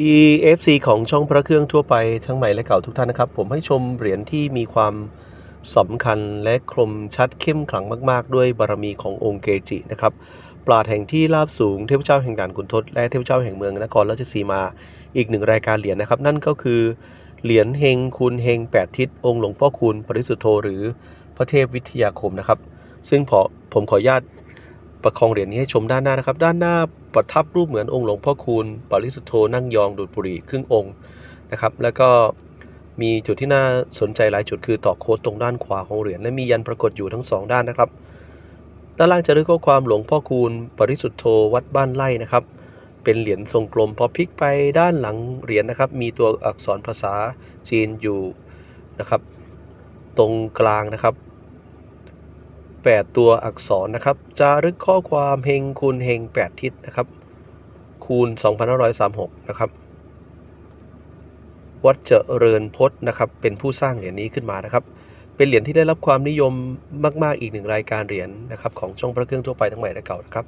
EFC ของช่องพระเครื่องทั่วไปทั้งใหม่และเก่าทุกท่านนะครับ ผมให้ชมเหรียญที่มีความสำคัญและคมชัดเข้มขลังมาก ๆ ด้วยบารมีขององค์เกจินะครับ ปราดแห่งที่ราบสูงเทพเจ้าแห่งด่านขุนทดและเทพเจ้าแห่งเมืองนครราชสีมาอีกหนึ่งรายการเหรียญนะครับ นั่นก็คือเหรียญเฮงคุณเฮงแปดทิศองค์หลวงพ่อคูณปริสุทธโธหรือพระเทพวิทยาคมนะครับ ซึ่งผมขออนุญาต ประคองเหรียญนี้ให้ชมด้านหน้านะครับ ด้านหน้าประทับรูปเหมือนองค์หลวงพ่อคูณปริสุทธโธนั่งยองดูดบุหรี่ครึ่งองค์นะครับ แล้วก็มีจุดที่น่าสนใจหลายจุดคือต่อโค้ดตรงด้านขวาของเหรียญและมียันปรากฏอยู่ทั้งสองด้านนะครับ ด้านล่างจะด้วยข้อความหลวงพ่อคูณปริสุทธโธวัดบ้านไร่นะครับ เป็นเหรียญทรงกลมพอพลิกไปด้านหลังเหรียญนะครับ มีตัวอักษรภาษาจีนอยู่นะครับ ตรงกลางนะครับ 8 ตัวอักษรนะครับ จารึกข้อความเฮงคูณเฮง8 ทิศนะครับ คูณ 2536 นะครับ วัดเจริญพจน์นะครับ เป็นผู้สร้างเหรียญนี้ขึ้นมานะครับ เป็นเหรียญที่ได้รับความนิยมมาก ๆ อีกหนึ่งรายการเหรียญนะครับของช่องพระเครื่องทั่วไปทั้งใหม่และเก่านะครับ